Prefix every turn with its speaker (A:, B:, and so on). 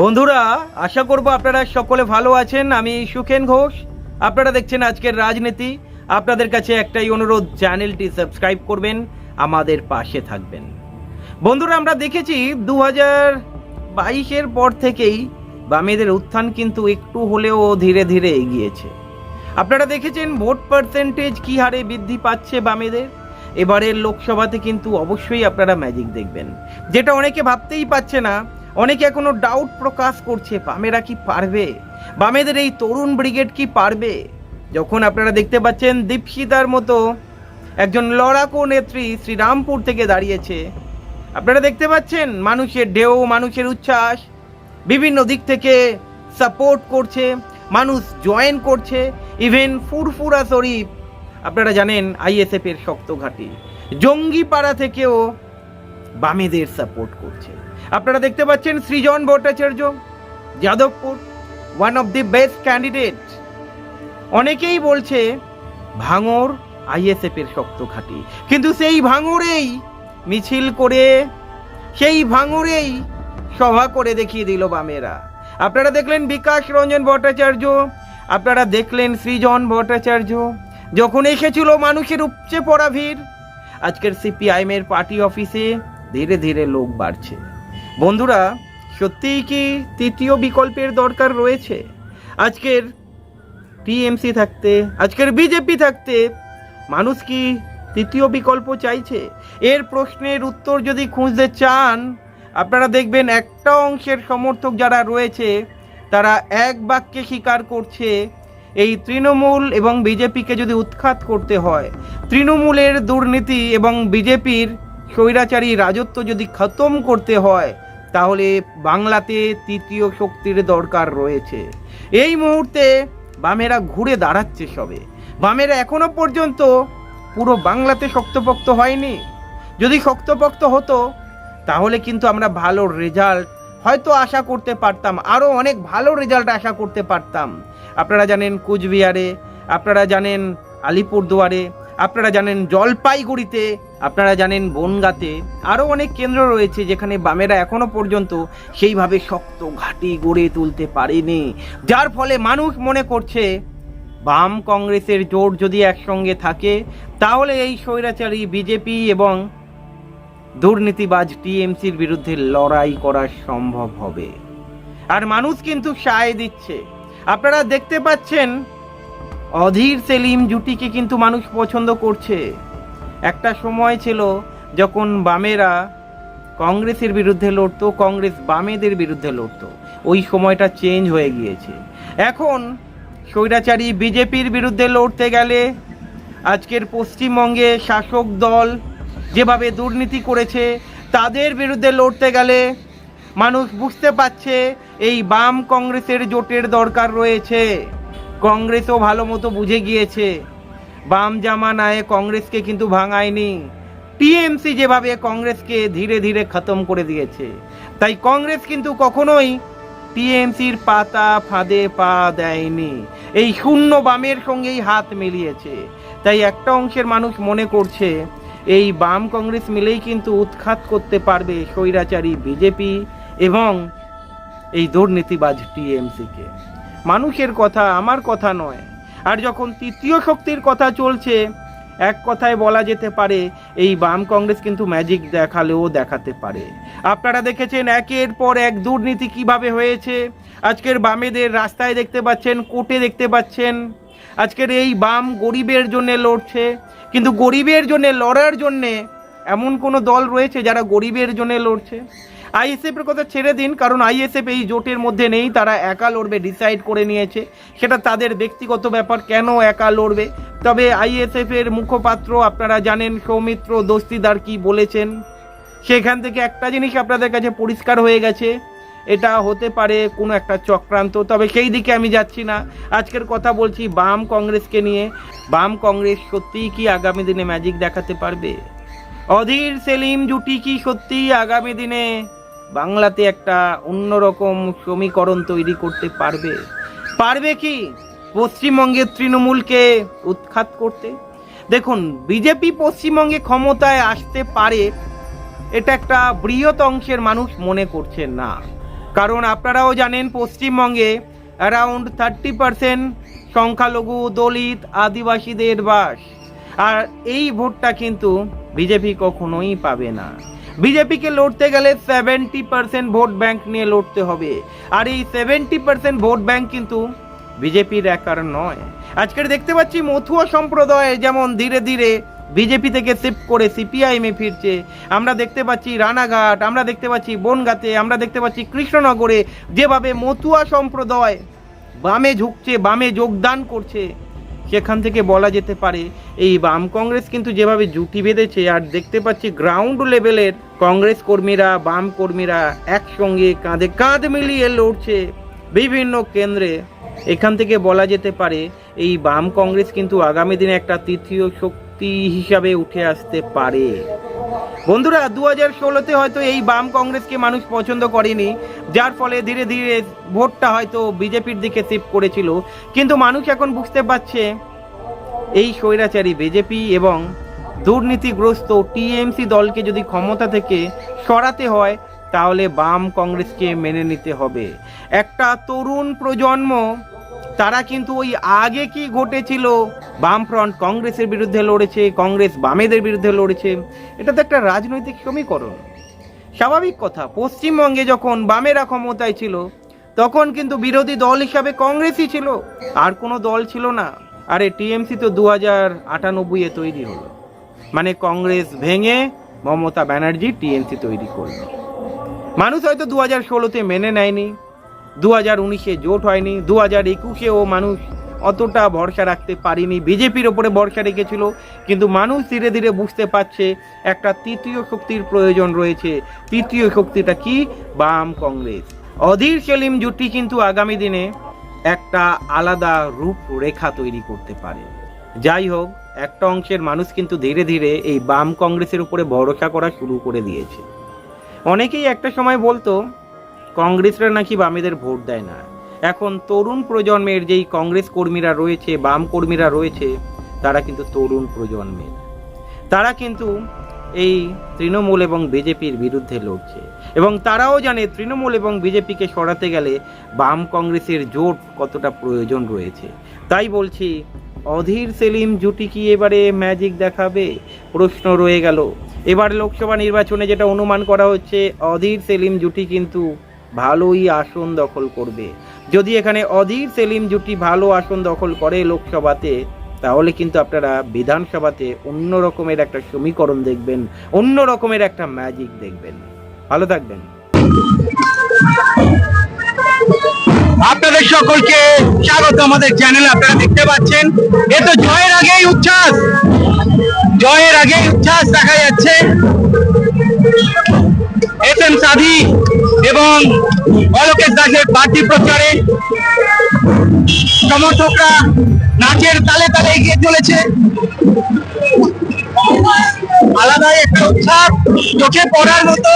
A: বন্ধুরা, আশা করব আপনারা সকলে ভালো আছেন। আমি সুখেন ঘোষ। আপনারা দেখছেন আজকের রাজনীতি। আপনাদের কাছে একটাই অনুরোধ, চ্যানেলটি সাবস্ক্রাইব করবেন, আমাদের পাশে থাকবেন। বন্ধুরা, আমরা দেখেছি দু হাজার বাইশের পর থেকেই বামেদের উত্থান কিন্তু একটু হলেও ধীরে ধীরে এগিয়েছে। আপনারা দেখেছেন ভোট পার্সেন্টেজ কি হারে বৃদ্ধি পাচ্ছে বামেদের? এবারের লোকসভাতে কিন্তু অবশ্যই আপনারা ম্যাজিক দেখবেন। যেটা অনেকে ভাবতেই পাচ্ছে না অনেকে এখনও ডাউট প্রকাশ করছে, বামেরা কি পারবে? বামেদের এই তরুণ ব্রিগেড কি পারবে? যখন আপনারা দেখতে পাচ্ছেন দীপশিতার মতো একজন লড়াকু নেত্রী শ্রীরামপুর থেকে দাঁড়িয়েছে। আপনারা দেখতে পাচ্ছেন মানুষের ঢেউ, মানুষের উচ্ছ্বাস, বিভিন্ন দিক থেকে সাপোর্ট করছে, মানুষ জয়েন করছে ইভেন ফুরফুরা শরীফ, আপনারা জানেন আইএসএফের শক্ত ঘাঁটি। জঙ্গিপাড়া থেকেও বামেদের সাপোর্ট করছে। আপনারা দেখতে পাচ্ছেন Srijan Bhattacharya, Jadavpur one of the best candidate অনেকেই বলছে ভাঙর আইএসএফ এর শক্ত ঘাঁটি। কিন্তু সেই ভাঙরেই মিছিল করে, সেই ভাঙরেই সভা করে দেখিয়ে দিল বামেরা। আপনারা দেখলেন বিকাশ রঞ্জন ভট্টাচার্য, আপনারা দেখলেন সৃজন ভট্টাচার্য, যখন এসেছিল মানুষের উপচে পড়া ভিড়, আজকের সিপিআইএম এর পার্টি অফিসে ধীরে ধীরে লোক বাড়ছে। বন্ধুরা, সত্যিই কি তৃতীয় বিকল্পের দরকার রয়েছে? আজকের টিএমসি থাকতে, আজকের বিজেপি থাকতে মানুষ কি তৃতীয় বিকল্প চাইছে? এর প্রশ্নের উত্তর যদি খুঁজতে চান, আপনারা দেখবেন একটা অংশের সমর্থক যারা রয়েছে, তারা এক বাক্যে স্বীকার করছে, এই তৃণমূল এবং বিজেপিকে যদি উৎখাত করতে হয়, তৃণমূলের দুর্নীতি এবং বিজেপির স্বৈরাচারী রাজত্ব যদি খতম করতে হয় তাহলে বাংলাতে তৃতীয় শক্তির দরকার রয়েছে। এই মুহূর্তে বামেরা ঘুরে দাঁড়াচ্ছে সবে। বামেরা এখনও পর্যন্ত পুরো বাংলাতে শক্তপোক্ত হয়নি। যদি শক্তপোক্ত হতো, তাহলে কিন্তু আমরা ভালো রেজাল্ট হয়তো আশা করতে পারতাম। আরও অনেক ভালো রেজাল্ট আশা করতে পারতাম। আপনারা জানেন কুচবিহারে, আপনারা জানেন আলিপুরদুয়ারে, আপনারা জানেন জলপাইগুড়িতে আপনারা জানেন বনগাতে আরও অনেক কেন্দ্র রয়েছে যেখানে বামেরা এখনও পর্যন্ত সেইভাবে শক্ত ঘাঁটি গড়ে তুলতে পারেনি। যার ফলে মানুষ মনে করছে, বাম কংগ্রেসের জোট যদি একসঙ্গে থাকে, তাহলে এই স্বৈরাচারী বিজেপি এবং দুর্নীতিবাজ টিএমসির বিরুদ্ধে লড়াই করা সম্ভব হবে। আর মানুষ কিন্তু সায় দিচ্ছে। আপনারা দেখতে পাচ্ছেন, অধীর সেলিম জুটিকে কিন্তু মানুষ পছন্দ করছে। একটা সময় ছিল যখন বামেরা কংগ্রেসের বিরুদ্ধে লড়তো, কংগ্রেস বামেদের বিরুদ্ধে লড়তো। ওই সময়টা চেঞ্জ হয়ে গিয়েছে। এখন স্বৈরাচারী বিজেপির বিরুদ্ধে লড়তে গেলে আজকের পশ্চিমবঙ্গে শাসক দল যেভাবে দুর্নীতি করেছে, তাদের বিরুদ্ধে লড়তে গেলে মানুষ বুঝতে পারছে এই বাম কংগ্রেসের জোটের দরকার রয়েছে। কংগ্রেসও ভালো মতো বুঝে গিয়েছে। বাম জামানায় কংগ্রেসকে কিন্তু ভাঙায়নি। টিএমসি যেভাবে কংগ্রেসকে ধীরে ধীরে খতম করে দিয়েছে, তাই কংগ্রেস কিন্তু কখনোই টিএমসির পাতা ফাঁদে পা দেয়নি। এই শূন্য বামের সঙ্গেই হাত মিলিয়েছে। তাই একটা অংশের মানুষ মনে করছে, এই বাম কংগ্রেস মিলেই কিন্তু উৎখাত করতে পারবে স্বৈরাচারী বিজেপি এবং এই দুর্নীতিবাজ টিএমসিকে। মানুষের কথা আমার কথা নয় আর যখন তৃতীয় শক্তির কথা চলছে, এক কথায় বলা যেতে পারে, এই বাম কংগ্রেস কিন্তু ম্যাজিক দেখালেও দেখাতে পারে। আপনারা দেখেছেন একের পর এক দুর্নীতি কীভাবে হয়েছে? আজকের বামেদের রাস্তায় দেখতে পাচ্ছেন, কোর্টে দেখতে পাচ্ছেন, আজকের এই বাম গরিবের জন্য লড়ছে। কিন্তু গরিবের জন্য লড়ার জন্যে এমন কোনো দল রয়েছে যারা গরিবের জন্য লড়ছে? আইএসএফের কথা ছেড়ে দিন, কারণ আইএসএফ এই জোটের মধ্যে নেই, তারা একা লড়বে ডিসাইড করে নিয়েছে। সেটা তাদের ব্যক্তিগত ব্যাপার, কেন একা লড়বে? তবে আইএসএফ এর মুখপাত্র, আপনারা জানেন, সৌমিত্র দস্তিদার কি বলেছেন? সেখান থেকে একটা জিনিস আপনাদের কাছে পরিষ্কার হয়ে গেছে, এটা হতে পারে কোনো একটা চক্রান্ত, তবে সেই দিকে আমি যাচ্ছি না। আজকের কথা বলছি বাম কংগ্রেসকে নিয়ে। বাম কংগ্রেস সত্যিই কি আগামী দিনে ম্যাজিক দেখাতে পারবে? অধীর সেলিম জুটি কি সত্যিই আগামী দিনে বাংলাতে একটা অন্যরকম সমীকরণ তৈরি করতে পারবে। পারবে কি? পশ্চিমবঙ্গের তৃণমূলকে উৎখাত করতে। দেখুন, বিজেপি পশ্চিমবঙ্গে ক্ষমতায় আসতে পারে, এটা একটা বৃহৎ অংশের মানুষ মনে করছে না। কারণ আপনারাও জানেন, পশ্চিমবঙ্গে অ্যারাউন্ড থার্টি পার্সেন্ট সংখ্যালঘু, দলিত, আদিবাসীদের বাস। আর এই ভোটটা কিন্তু বিজেপি কখনোই পাবে না। বিজেপিকে লড়তে গেলে সেভেন্টি পার্সেন্ট ভোট ব্যাংক নিয়ে লড়তে হবে। আর এই সেভেন্টি পার্সেন্ট ভোট ব্যাংক কিন্তু বিজেপির একার নয়। আজকের দেখতে পাচ্ছি মথুয়া সম্প্রদায় যেমন ধীরে ধীরে বিজেপি থেকে শিফট করে সিপিআইএমে ফিরছে। আমরা দেখতে পাচ্ছি রানাঘাট, আমরা দেখতে পাচ্ছি বনগাতে, আমরা দেখতে পাচ্ছি কৃষ্ণনগরে যেভাবে মতুয়া সম্প্রদায় বামে ঝুঁকছে, বামে যোগদান করছে। সেখান থেকে বলা যেতে পারে, এই বাম কংগ্রেস কিন্তু যেভাবে জুটি বেঁধেছে, আর দেখতে পাচ্ছি গ্রাউন্ড লেভেলের কংগ্রেস কর্মীরা, বাম কর্মীরা একসঙ্গে কাঁধে কাঁধ মিলিয়ে লড়ছে বিভিন্ন কেন্দ্রে। এখান থেকে বলা যেতে পারে, এই বাম কংগ্রেস কিন্তু আগামী দিনে একটা তৃতীয় শক্তি হিসাবে উঠে আসতে পারে। বন্ধুরা দু হাজার ষোলোতে হয়তো এই বাম কংগ্রেসকে মানুষ পছন্দ করেনি, যার ফলে ধীরে ধীরে ভোটটা হয়তো বিজেপির দিকে শিফট করেছিল। কিন্তু মানুষ এখন বুঝতে পারছে, এই স্বৈরাচারী বিজেপি এবং দুর্নীতিগ্রস্ত টিএমসি দলকে যদি ক্ষমতা থেকে সরাতে হয়, তাহলে বাম কংগ্রেসকে মেনে নিতে হবে। একটা তরুণ প্রজন্ম তারা কিন্তু ওই আগে কি ঘটেছিল? বামফ্রন্ট কংগ্রেসের বিরুদ্ধে লড়েছে, কংগ্রেস বামেদের বিরুদ্ধে লড়েছে। এটা তো একটা রাজনৈতিক সমীকরণ। স্বাভাবিক কথা, পশ্চিমবঙ্গে যখন বামেরা ক্ষমতায় ছিল, তখন কিন্তু বিরোধী দল হিসাবে কংগ্রেসই ছিল। আর কোনো দল ছিল না। আরে, টিএমসি তো দু হাজার আটানব্বইয়ে তৈরি হলো। মানে কংগ্রেস ভেঙে মমতা ব্যানার্জি টিএমসি তৈরি করল। মানুষ হয়তো দু হাজার ষোলোতে মেনে নেয়নি। দু হাজার উনিশে জোট হয়নি দু হাজার একুশেও মানুষ অতটা ভরসা রাখতে পারিনি। বিজেপির ওপরে ভরসা রেখেছিল, কিন্তু মানুষ ধীরে ধীরে বুঝতে পারছে একটা তৃতীয় শক্তির প্রয়োজন রয়েছে। তৃতীয় শক্তিটা কি? বাম কংগ্রেস। অধীর সেলিম জুটি কিন্তু আগামী দিনে একটা আলাদা রূপরেখা তৈরি করতে পারে। যাই হোক, একটা অংশের মানুষ কিন্তু ধীরে ধীরে এই বাম কংগ্রেসের উপরে ভরসা করা শুরু করে দিয়েছে। অনেকেই একটা সময় বলতো কংগ্রেসরা নাকি বামেদের ভোট দেয় না। এখন তরুণ প্রজন্মের যেই কংগ্রেস কর্মীরা রয়েছে, বাম কর্মীরা রয়েছে, তারা কিন্তু তরুণ প্রজন্মের। তারা কিন্তু এই তৃণমূল এবং বিজেপির বিরুদ্ধে লড়ছে। এবং তারাও জানে তৃণমূল এবং বিজেপিকে সরাতে গেলে বাম কংগ্রেসের জোট কতটা প্রয়োজন রয়েছে। তাই বলছি, অধীর সেলিম জুটি কি এবারে ম্যাজিক দেখাবে? প্রশ্ন রয়ে গেল। এবার লোকসভা নির্বাচনে যেটা অনুমান করা হচ্ছে, অধীর সেলিম জুটি কিন্তু ভালোই আসন দখল করবে। যদি এখানে অধীর সেলিম জুটি ভালো আসন দখল করে লোকসভাতে, তাহলে কিন্তু আপনারা বিধানসভাতে অন্য রকমের একটা সমীকরণ দেখবেন, অন্য রকমের একটা ম্যাজিক দেখবেন। ভালো থাকবেন।
B: আপনাদের সকলকে স্বাগত আমাদের চ্যানেলে আপনারা দেখতে পাচ্ছেন। এ তো জয়ের আগেই উচ্ছ্বাস। জয়ের আগেই উচ্ছ্বাস দেখা যাচ্ছে। এস এম সাধি এবং অলোকেশ দাসের পার্টি প্রচারে সমর্থকরা নাচের তালে তালে এগিয়ে চলেছে। আলাদা একটা উৎসাহ চোখে পড়ার মতো।